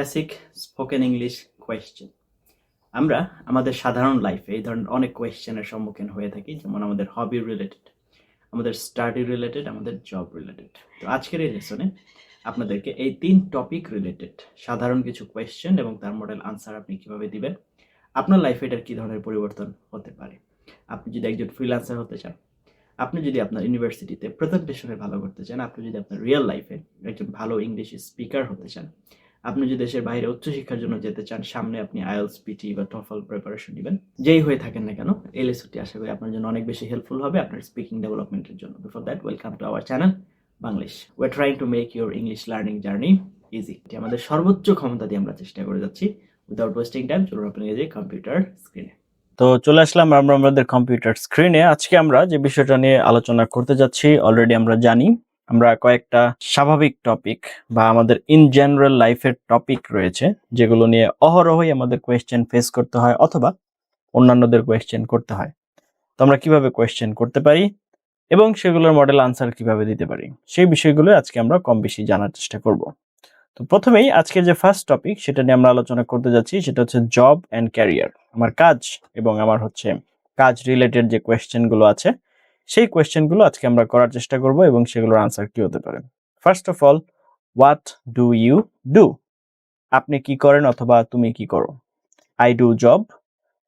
Basic spoken English question আমরা আমাদের সাধারণ লাইফে এই ধরনের অনেক কোয়েশ্চেনের সম্মুখীন হয়ে থাকি, যেমন আমাদের হবি রিলেটেড আমাদের স্টাডি রিলেটেড আমাদের জব রিলেটেড তো আজকের এই লেসনে আপনাদেরকে এই তিন টপিক রিলেটেড সাধারণ কিছু কোয়েশ্চেন এবং তার মডেল আনসার আপনি কীভাবে দিবেন, আপনার লাইফে এটার কী ধরনের পরিবর্তন হতে পারে? আপনি যদি একজন ফ্রিল্যান্সার হতে চান, আপনি যদি আপনার ইউনিভার্সিটিতে প্রেজেন্টেশনে ভালো করতে চান, আপনি যদি আপনার রিয়েল লাইফে একজন ভালো ইংলিশ স্পিকার হতে চান আপনি যদি দেশের বাইরে উচ্চশিক্ষার জন্য যেতে চান, সামনে আপনি আইএলস, পিটি বা টফল প্রিপারেশন নেবেন। যেই হয়ে থাকেন না কেন এই লেসনটি আশা করি আপনার জন্য অনেক বেশি হেল্পফুল হবে আপনার স্পিকিং ডেভেলপমেন্টের জন্য। Before that welcome to our channel Banglish way trying to make your English learning journey easy এটি আমাদের সর্বোচ্চ ক্ষমতা দিয়ে আমরা চেষ্টা করে যাচ্ছি উইদাউট ওয়েস্টিং টাইম চলুন আপনি যে কম্পিউটার স্ক্রিনে তো চলে আসলাম আমরা আমাদের কম্পিউটার স্ক্রিনে আজকে আমরা যে বিষয়টা নিয়ে আলোচনা করতে যাচ্ছি অলরেডি আমরা জানি আমরা কয়েকটা স্বাভাবিক টপিক বা আমাদের ইন জেনারেল লাইফের টপিক রয়েছে, যেগুলো নিয়ে অহরহই আমাদের কোয়েশ্চেন ফেস করতে হয় অথবা অন্যান্যদের কোয়েশ্চেন করতে হয়। তো আমরা কীভাবে কোয়েশ্চেন করতে পারি এবং সেগুলোর মডেল আনসার কীভাবে দিতে পারি, সেই বিষয়গুলো আজকে আমরা কম বেশি জানার চেষ্টা করব। তো প্রথমেই আজকে যে ফার্স্ট টপিক সেটা নিয়ে আমরা আলোচনা করতে যাচ্ছি সেটা হচ্ছে জব অ্যান্ড ক্যারিয়ার আমার কাজ এবং আমার হচ্ছে কাজ রিলেটেড যে কোয়েশ্চেনগুলো আছে সেই কোয়েশ্চেনগুলো আজকে আমরা করার চেষ্টা করব এবং সেগুলোর আনসার কি হতে পারে। First of all what do you do আপনি কি করেন অথবা তুমি কি করো? আই ডু জব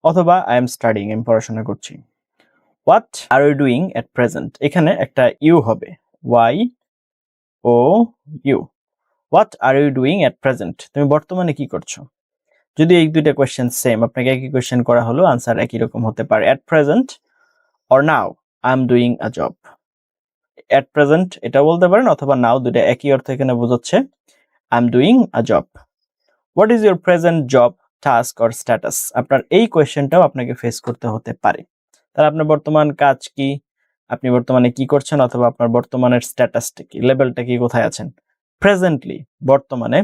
অথবা আই এম স্টাডিং আমি পড়াশোনা করছি। What are you doing at present এখানে একটা ইউ হবে। Y O U what are you doing at present তুমি বর্তমানে কি করছ? যদি এই দুইটা কোয়েশ্চেন সেম আপনাকে একই কোয়েশ্চেন করা হলো আনসার একই রকম হতে পারে at present or now I am doing a job at present এটা বলতে পারেন অথবা নাও দুটা একই অর্থ এখানে বোঝাচ্ছে I am doing a job what is your present job task or status আপনার এই কোয়েশ্চেনটাও আপনাকে ফেস করতে হতে পারে। তাহলে আপনার বর্তমান কাজ কি? আপনি বর্তমানে কি করছেন অথবা আপনার বর্তমানের স্ট্যাটাসটা কি? লেভেলটা কি? কোথায় আছেন? প্রেজেন্টলি বর্তমানে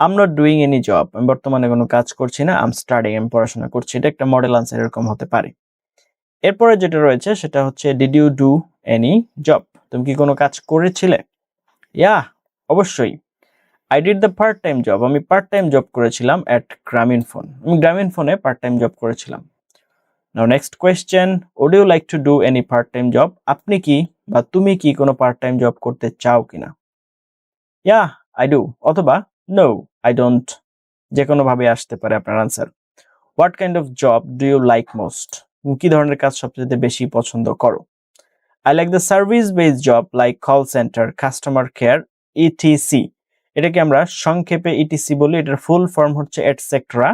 I'm not doing any job আমি বর্তমানে কোনো কাজ করছি না আম স্টাডিং আমি পড়াশোনা করছি। এটা একটা মডেল আনসার এরকম হতে পারে। এরপরে যেটা রয়েছে সেটা হচ্ছে did you do any job তুমি কি কোনো কাজ করেছিলে? ইয়া অবশ্যই। I did the part time job আমি পার্ট টাইম জব করেছিলাম অ্যাট গ্রামীণ ফোন আমি গ্রামীণ ফোনে পার্ট টাইম জব করেছিলাম। Now next question would you like to do any part time job আপনি কি বা তুমি কি কোনো পার্ট টাইম জব করতে চাও কিনা? ইয়া আই ডু অথবা নো আই ডোন্ট যে কোনো ভাবে আসতে পারে আপনার answer what kind of job do you like most কি ধরনের কাজ সবচেয়ে বেশি পছন্দ করো? I like the service based job like call centre customer care etc এটাকে আমরা সংক্ষেপে ইটিসি বলি, এটার ফুল ফর্ম হচ্ছে এটসেট্রা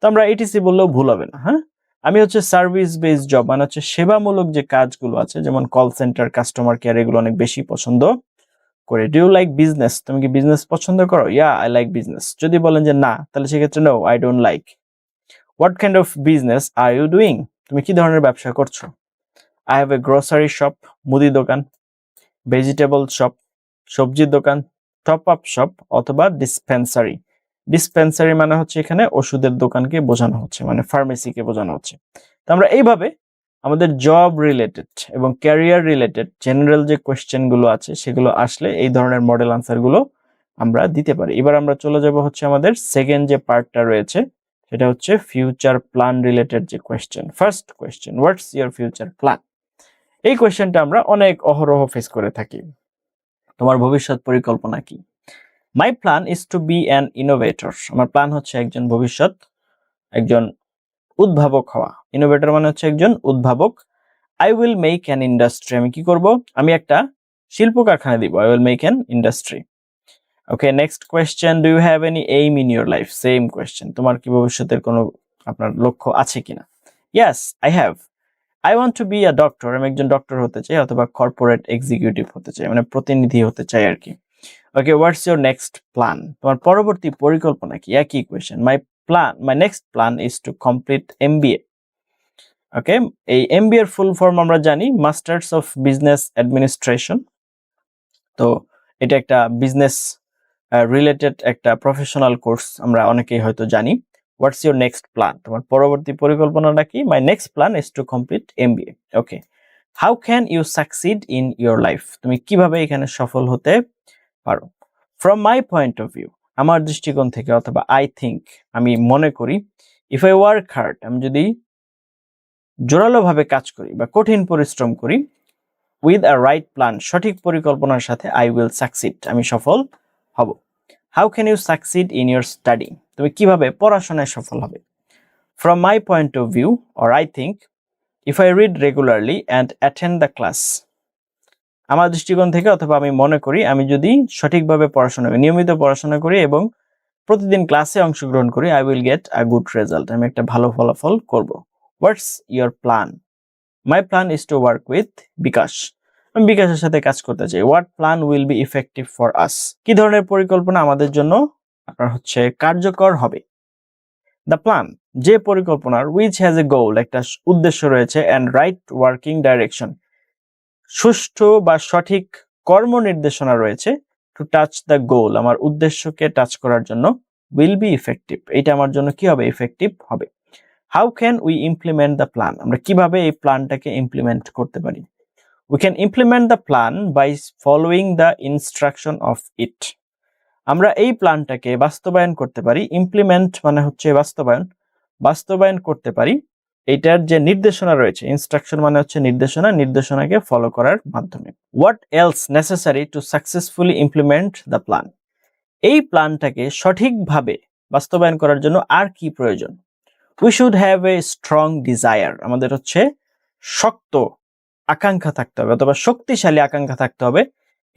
তো আমরা ইটিসি বললেও ভুল হবে না হ্যাঁ? আমি হচ্ছে সার্ভিস বেসড জব মানে হচ্ছে সেবামূলক যে কাজগুলো আছে, যেমন কল সেন্টার কাস্টমার কেয়ার এগুলো অনেক বেশি পছন্দ করে। ডু ইউ লাইক বিজনেস তুমি কি বিজনেস পছন্দ করো? ইয়া আই লাইক বিজনেস যদি বলেন যে না, তাহলে সেক্ষেত্রে no I don't like what kind of business are you doing তুমি কি ধরনের ব্যবসা করছ? I have a grocery shop মুদি দোকান ভেজিটেবল শপ সবজির দোকান টপ আপ শপ অথবা ডিসপেন্সারি ডিসপেন্সারি মানে হচ্ছে এখানে ওষুধের দোকানকে বোঝানো হচ্ছে মানে ফার্মেসিকে বোঝানো হচ্ছে। তো আমরা এইভাবে আমাদের জব রিলেটেড এবং ক্যারিয়ার রিলেটেড জেনারেল যে কোয়েশ্চেনগুলো আছে, সেগুলো আসলে এই ধরনের মডেল আনসারগুলো আমরা দিতে পারি। এবার আমরা চলে যাব হচ্ছে আমাদের সেকেন্ড যে পার্টটা রয়েছে সেটা হচ্ছে ফিউচার প্ল্যান রিলেটেড যে question first question what's your future plan এই কোয়েশ্চেনটা আমরা অনেক অহরহ ফেস করে থাকি। তোমার ভবিষ্যৎ পরিকল্পনা কি? My plan is to be an innovator আমার প্ল্যান হচ্ছে একজন ভবিষ্যৎ, একজন উদ্ভাবক হওয়া। ইনোভেটর মানে হচ্ছে একজন উদ্ভাবক। I will make an industry আমি কি করব? আমি একটা শিল্প কারখানা দিব। I will make an industry okay next question do you have any aim in your life same question তোমার কি ভবিষ্যতের কোনো আপনার লক্ষ্য আছে কিনা? Yes I have I want to be a doctor আমি একজন ডক্টর হতে চাই অথবা কর্পোরেট এক্সিকিউটিভ হতে চাই মানে প্রতিনিধি হতে চাই আর কি। Okay what's your next plan তোমার পরবর্তী পরিকল্পনা কি? একই question my plan my next plan is to complete MBA okay এই এমবিএ এর ফুল ফর্ম আমরা জানি মাস্টার্স অফ বিজনেস অ্যাডমিনিস্ট্রেশন তো এটা একটা বিজনেস রিলেটেড একটা প্রফেশনাল কোর্স আমরা অনেকেই হয়তো জানি। হোয়াটস ইউর নেক্সট প্ল্যান তোমার পরবর্তী পরিকল্পনাটা কি? My next plan is to complete MBA okay how can you succeed in your life তুমি কীভাবে এখানে সফল হতে পারো? From my point of view আমার দৃষ্টিকোণ থেকে অথবা আই থিঙ্ক আমি মনে করি ইফ আই ওয়ার্ক হার্ড আমি যদি জোরালোভাবে কাজ করি বা কঠিন পরিশ্রম করি উইথ আ রাইট প্ল্যান সঠিক পরিকল্পনার সাথে আই উইল সাকসিড আমি সফল হব। How can you succeed in your study তুমি কীভাবে পড়াশোনায় সফল হবে? From my point of view or I think if I read regularly and attend the class আমার দৃষ্টিকোণ থেকে অথবা আমি মনে করি, আমি যদি সঠিকভাবে পড়াশোনা করি, নিয়মিত পড়াশোনা করি এবং প্রতিদিন ক্লাসে অংশগ্রহণ করি I will get a good result আমি একটা ভালো ফলাফল করব। What's your plan my plan is to work with bKash আমি বিকাশের সাথে কাজ করতে চাই। What plan will be effective for us কি ধরনের পরিকল্পনা আমাদের জন্য আপনার হচ্ছে কার্যকর হবে? দ্য প্ল্যান যে পরিকল্পনার উইচ হ্যাজ এ গোল একটা উদ্দেশ্য রয়েছে অ্যান্ড রাইট ওয়ার্কিং ডাইরেকশন সুষ্ঠু বা সঠিক কর্ম নির্দেশনা রয়েছে টু টাচ দ্য গোল আমার উদ্দেশ্যকে টাচ করার জন্য উইল বি ইফেক্টিভ এটা আমার জন্য কি হবে? ইফেক্টিভ হবে। How can we implement the plan আমরা কীভাবে এই প্ল্যানটাকে ইমপ্লিমেন্ট করতে পারি? We can implement the plan by following the instruction of it আমরা এই প্ল্যানটাকে বাস্তবায়ন করতে পারি। ইমপ্লিমেন্ট মানে হচ্ছে বাস্তবায়ন। বাস্তবায়ন করতে পারি। এটার যে নির্দেশনা রয়েছে ইনস্ট্রাকশন মানে হচ্ছে নির্দেশনা। নির্দেশনাকে ফলো করার মাধ্যমে। What else necessary to successfully implement the plan এই প্ল্যানটাকে সঠিকভাবে বাস্তবায়ন করার জন্য আর কি প্রয়োজন? We should have a strong desire আমাদের হচ্ছে শক্ত আকাঙ্ক্ষা থাকতে হবে অথবা শক্তিশালী আকাঙ্ক্ষা থাকতে হবে।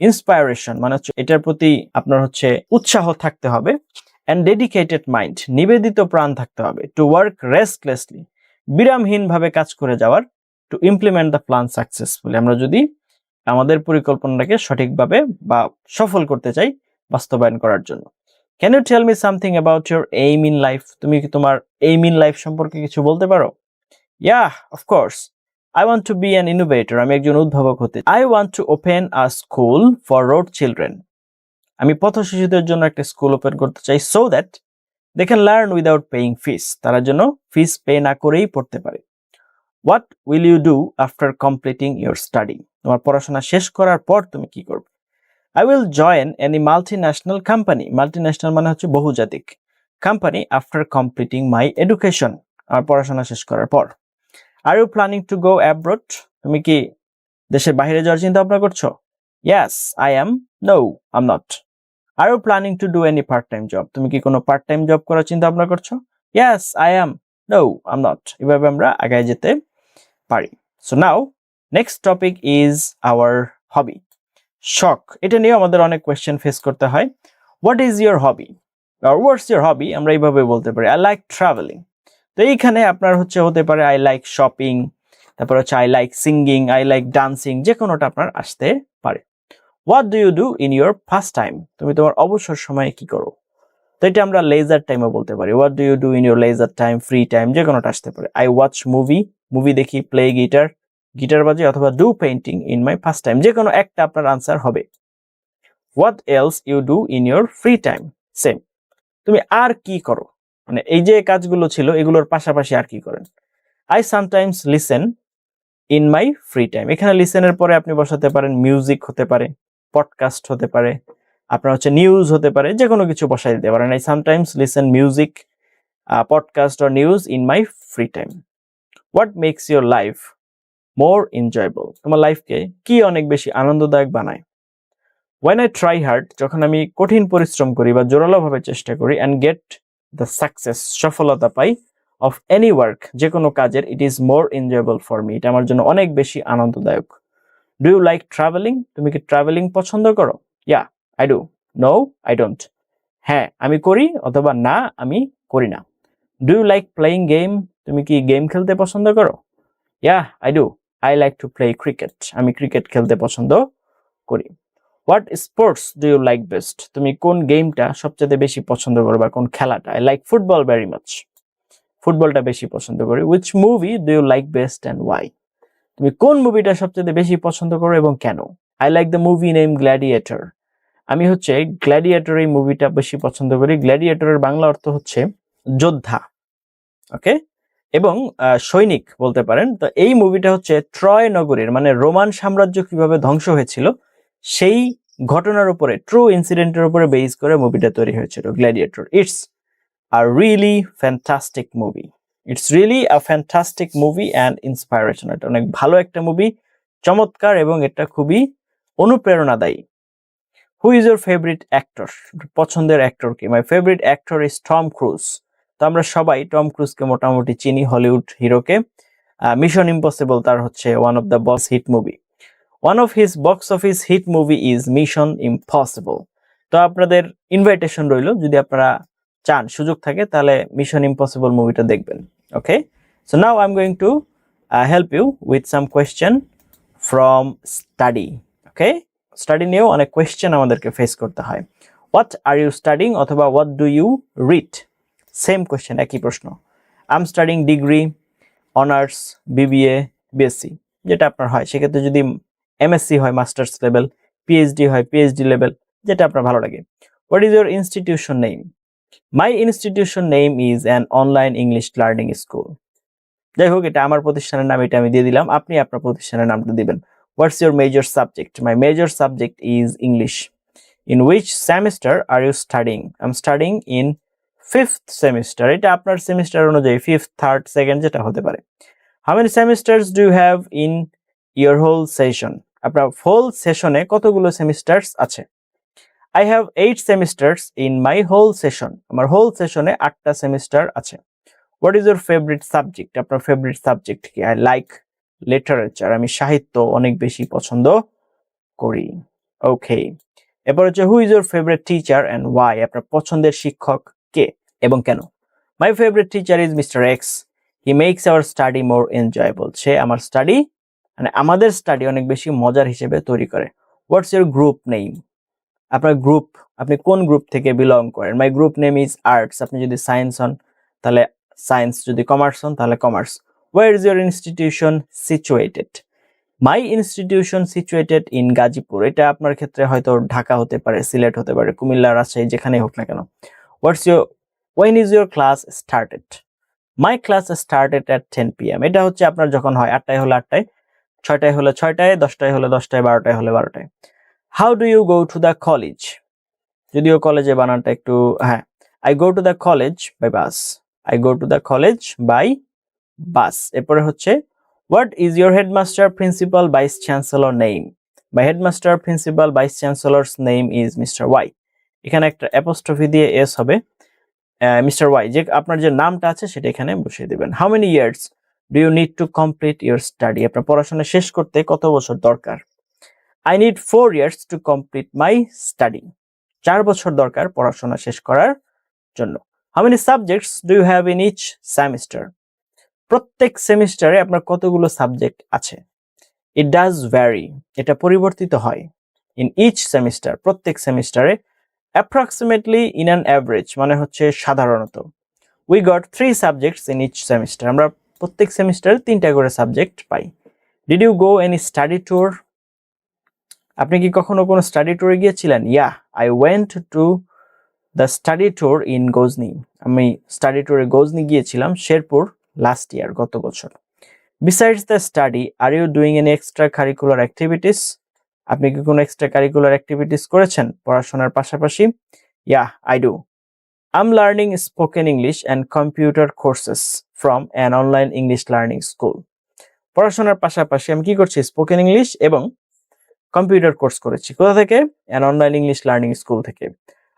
ইন্সপায়ারেশন মানে হচ্ছে এটার প্রতি আপনার হচ্ছে উৎসাহ থাকতে হবে অ্যান্ড ডেডিকেটেড মাইন্ড নিবেদিত প্রাণ থাকতে হবে। টু ওয়ার্ক রেস্টলেসলি বিরামহীনভাবে কাজ করে যাওয়ার to implement the plan successfully আমরা যদি আমাদের পরিকল্পনাটাকে সঠিকভাবে বা সফল করতে চাই বাস্তবায়ন করার জন্য। Can you tell me something about your aim in life তুমি কি তোমার এইম ইন লাইফ সম্পর্কে কিছু বলতে পারো? Yeah of course I want to be an innovator আমি একজন উদ্ভাবক হতে I want to open a school for road children আমি পথ শিশুদের জন্য একটা স্কুল ওপেন করতে চাই so that they can learn without paying fees তারা যেন ফিস পে না করেই পড়তে পারে। What will you do after completing your study তোমার পড়াশোনা শেষ করার পর তুমি কি করবে? I will join any multi national company multi national মানে হচ্ছে বহুজাতিক। Company after completing my education আমার পড়াশোনা শেষ করার পর। Are you planning to go abroad তুমি কি দেশের বাইরে যাওয়ার চিন্তা ভাবনা করছ? Yes I am no I'm not are you planning to do any part time job তুমি কি কোনো পার্ট টাইম জব করার চিন্তা ভাবনা করছ? Yes I am no I'm not এভাবে আমরা আগায় যেতে পারি। So now next topic is our hobby শখ। এটা নিয়েও আমাদের অনেক কোয়েশ্চেন ফেস করতে হয়। হোয়াট ইজ ইয়োর হবি আর হোয়াটস ইয়োর হবি আমরা এইভাবে বলতে পারি। আই লাইক ট্রাভেলিং তো এইখানে আপনার হচ্ছে হতে পারে আই লাইক শপিং তারপর হচ্ছে I like singing I like dancing যে কোনোটা আপনার আসতে পারে। What do you do in your first time তুমি তোমার অবসর সময়ে কি করো? তো এটা আমরা লেজার টাইমও বলতে পারি। What do you do in your leisure time free time যে কোনোটা আসতে পারে। আই ওয়াচ মুভি মুভি দেখি প্লে গিটার গিটার বাজি অথবা do painting in my first time যে কোনো একটা আপনার আনসার হবে। What else you do in your free time same তুমি আর কি করো? মানে এই যে কাজগুলো ছিল, এগুলোর পাশাপাশি আর কি করেন? I sometimes listen in my free time এখানে লিসেনের পরে আপনি বসাতে পারেন মিউজিক হতে পারে পডকাস্ট হতে পারে, আপনার হচ্ছে নিউজ হতে পারে যে কোনো কিছু বসাই দিতে পারেন। I sometimes listen music podcast or news in my free time what makes your life more enjoyable তোমার লাইফকে কি অনেক বেশি আনন্দদায়ক বানায়? ওয়েন আই ট্রাই হার্ড যখন আমি কঠিন পরিশ্রম করি বা জোরালোভাবে চেষ্টা করি অ্যান্ড গেট দ্য সাকসেস সফলতা পাই অফ এনি ওয়ার্ক যে কোনো কাজের it is more enjoyable for me এটা আমার জন্য অনেক বেশি আনন্দদায়ক। ডু ইউ লাইক ট্রাভেলিং তুমি কি ট্রাভেলিং পছন্দ করো? Yeah I do no I don't হ্যাঁ আমি করি অথবা না, আমি করি না। Do you like playing game তুমি কি গেম খেলতে পছন্দ করো? Yeah I do I like to play cricket আমি ক্রিকেট খেলতে পছন্দ করি। What sports do you like best তুমি কোন গেমটা সবচেয়ে বেশি পছন্দ করো বা কোন খেলাটা? I like football very much ফুটবলটা বেশি পছন্দ করি। Which movie do you like best and why তুমি কোন মুভিটা সবচেয়ে বেশি পছন্দ করো এবং কেন? I like the movie name Gladiator আমি হচ্ছে গ্ল্যাডিয়েটর এই মুভিটা বেশি পছন্দ করি। গ্ল্যাডিয়েটরের বাংলা অর্থ হচ্ছে যোদ্ধা। ওকে এবং সৈনিক বলতে পারেন। তো এই মুভিটা হচ্ছে ট্রয় নগরীর মানে রোমান সাম্রাজ্য কীভাবে ধ্বংস হয়েছিল সেই ঘটনার উপরে ট্রু ইনসিডেন্টের উপরে বেস করে মুভিটা তৈরি হয়েছিল Gladiator it's a really fantastic movie it's really a fantastic movie and inspiration এটা অনেক ভালো একটা মুভি চমৎকার এবং এটা খুবই অনুপ্রেরণাদায়ী। Who is your favourite actor পছন্দের অ্যাক্টর কি? My favourite actor is Tom Cruise তো আমরা সবাই টম ক্রুজকে মোটামুটি চিনি হলিউড হিরোকে মিশন ইম্পসিবল তার হচ্ছে one of the boss hit movie one of his box office hit movie is Mission Impossible তো আপনাদের ইনভাইটেশন রইল, যদি আপনারা চান, সুযোগ থাকে, তাহলে মিশন ইম্পসিবল মুভিটা দেখবেন okay so now I am going to help you with some question from study okay study নিয়েও অনেক কোয়েশ্চেন আমাদেরকে ফেস করতে হয়। হোয়াট আর ইউ স্টাডিং অথবা what do you read same question একই প্রশ্ন। I am studying degree honours BBA BSc যেটা আপনার হয়। সেক্ষেত্রে যদি এমএসসি হয় মাস্টার্স লেভেল পিএইচডি হয় পিএইচডি লেভেল যেটা আপনার ভালো লাগে। What is your institution name my institution name is an online English learning school যাই হোক, এটা আমার প্রতিষ্ঠানের নাম, এটা আমি দিয়ে দিলাম। আপনি আপনার প্রতিষ্ঠানের নামটা দিবেন। What's your major subject my major subject is English in which semester are you studying I am studying in fifth semester এটা আপনার সেমিস্টার অনুযায়ী ফিফথ থার্ড সেকেন্ড যেটা হতে পারে। How many semesters do have in your whole session আপনার whole সেশনে কতগুলো semesters আছে? I have eight semesters in my whole session আমার হোল সেশনে আটটা সেমিস্টার আছে। What is your favourite subject আপনার ফেভারিট সাবজেক্ট কি? আই লাইক লিটারেচার আমি সাহিত্য অনেক বেশি পছন্দ করি। ওকে এরপর হচ্ছে who is your favourite teacher and why আপনার পছন্দের শিক্ষক কে এবং কেন? My favourite teacher is mister X he makes our study more enjoyable সে আমার স্টাডি মানে আমাদের স্টাডি অনেক বেশি মজার হিসেবে তৈরি করে। হোয়াটস ইউর গ্রুপ নেম আপনার গ্রুপ আপনি কোন গ্রুপ থেকে বিলং করেন? My group name is arts আপনি যদি সায়েন্স হন, তাহলে সায়েন্স যদি কমার্স হন, তাহলে commerce where is your institution situated my institution situated in Gazipur এটা আপনার ক্ষেত্রে হয়তো ঢাকা হতে পারে, সিলেট হতে পারে, কুমিল্লা, রাজশাহী, যেখানেই হোক না কেন। What's your when is your class started my class started at ten P M এটা হচ্ছে আপনার যখন হয়, আটটায় হলে আটটায় ছয়টায় হলে ছয়টায়, দশটায় হলে দশটায়, বারোটায় হলে বারোটায়। How do you go to the college যদিও কলেজে বানানটা একটু হ্যাঁ I go to the college by bus I go to the college by bus এরপরে হচ্ছে what is your headmaster principal vice chancellor name my headmaster principal vice chancellor's name is mister Y এখানে একটা apostrophe দিয়ে S হবে mister Y যে আপনার যে নামটা আছে সেটা এখানে বসিয়ে দেবেন। How many years do you need to complete your study আপনার পড়াশোনা শেষ করতে কত বছর দরকার? I need four years to complete my study চার বছর দরকার পড়াশোনা শেষ করার জন্য। How many subjects do you have in each semester প্রত্যেক সেমিস্টারে আপনার কতগুলো সাবজেক্ট আছে? ইট ডাজ ভ্যারি এটা পরিবর্তিত হয় ইন ইচ সেমিস্টার প্রত্যেক সেমিস্টারে অ্যাপ্রক্সিমেটলি ইন অ্যান অ্যাভারেজ মানে হচ্ছে সাধারণত। We got three subjects in each semester আমরা প্রত্যেক সেমিস্টারে তিনটা করে subject pi. Did you go any study tour আপনি কি কখনো কোনো স্টাডি ট্যুরে গিয়েছিলেন? Yeah I went to the study tour in Gajni আমি স্টাডি ট্যুরে গজনি গিয়েছিলাম, শেরপুর লাস্ট ইয়ার গত বছর। Besides the study are you doing an extra curricular activities আপনি কি কোনো এক্সট্রা কারিকুলার অ্যাক্টিভিটিস করেছেন পড়াশোনার পাশাপাশি? Yeah I do um learning spoken English and computer courses from an online English learning school পড়াশোনার পাশাপাশি আমি কি করছি? স্পোকেন ইংলিশ এবং কম্পিউটার কোর্স করেছি। কোথা থেকে? An online English learning school থেকে।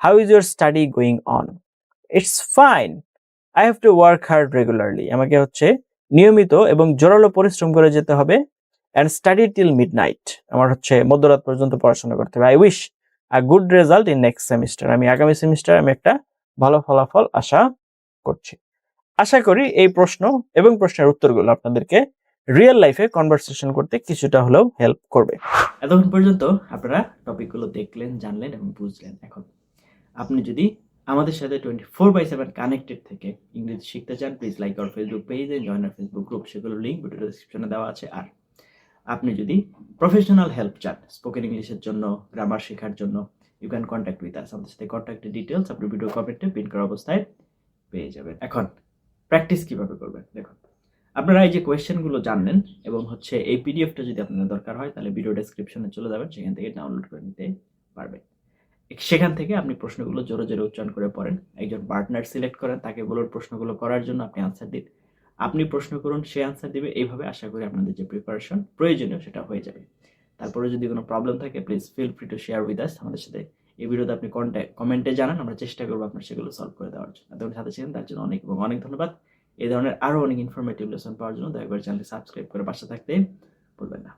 How is your study going on it's fine I have to work hard regularly আমাকে হচ্ছে নিয়মিত এবং জোরালো পরিশ্রম করে যেতে হবে and study till midnight আমার হচ্ছে মধ্যরাত পর্যন্ত পড়াশোনা করতে হবে। I wish a good result in next semester আমি আগামী সেমিস্টার আমি একটা ভালো ফলাফল আশা করছি। আশা করি এই প্রশ্ন এবং প্রশ্নের উত্তরগুলো আপনাদেরকে রিয়েল লাইফে কনভারসেশন করতে কিছুটা হলেও হেল্প করবে। এতক্ষণ পর্যন্ত আপনারা টপিকগুলো দেখলেন, জানলেন এবং বুঝলেন। এখন আপনি যদি আমাদের সাথে twenty four by seven connected থেকে ইংরেজি শিখতে চান please like our Facebook page join our Facebook group সেগুলো লিঙ্ক ভিডিও ডিসক্রিপশনে দেওয়া আছে। আর আপনি যদি প্রফেশনাল হেল্প চান স্পোকেন ইংলিশের জন্য গ্রামার শেখার জন্য you can contact with us আমাদের সাথে কন্ট্যাক্টের ডিটেলস আপনি ভিডিও কমেন্টে পিন করা অবস্থায় পেয়ে যাবেন। এখন প্র্যাকটিস কীভাবে করবেন? দেখুন, আপনারা এই যে কোয়েশ্চেনগুলো জানলেন এবং হচ্ছে এই পিডিএফটা যদি আপনাদের দরকার হয়, তাহলে ভিডিও ডেসক্রিপশনে চলে যাবেন, সেখান থেকে ডাউনলোড করে নিতে পারবে সেখান থেকে আপনি প্রশ্নগুলো জোরে জোরে উচ্চারণ করে পড়েন। একজন পার্টনার সিলেক্ট করেন, তাকে বলুন প্রশ্নগুলো করার জন্য আপনি আনসার দিন। আপনি প্রশ্ন করুন, সে আনসার দিবে, এইভাবে আশা করি আপনাদের যে প্রিপারেশন প্রয়োজনীয় সেটা হয়ে যাবে। তারপরে যদি কোনো প্রবলেম থাকে please feel free to share with us আমাদের সাথে এই ভিডিওতে আপনি কন্ট্যাক্ট কমেন্টে জানান, আমরা চেষ্টা করব আপনার সেগুলো সলভ করে দেওয়ার জন্য। এতক্ষণ সাথে ছিলেন তার জন্য অনেক এবং অনেক ধন্যবাদ। এই ধরনের আরও অনেক ইনফরমেটিভ লেসন পাওয়ার জন্য দয়া করে চ্যানেলটি সাবস্ক্রাইব করে পাশে থাকতে ভুলবেন না।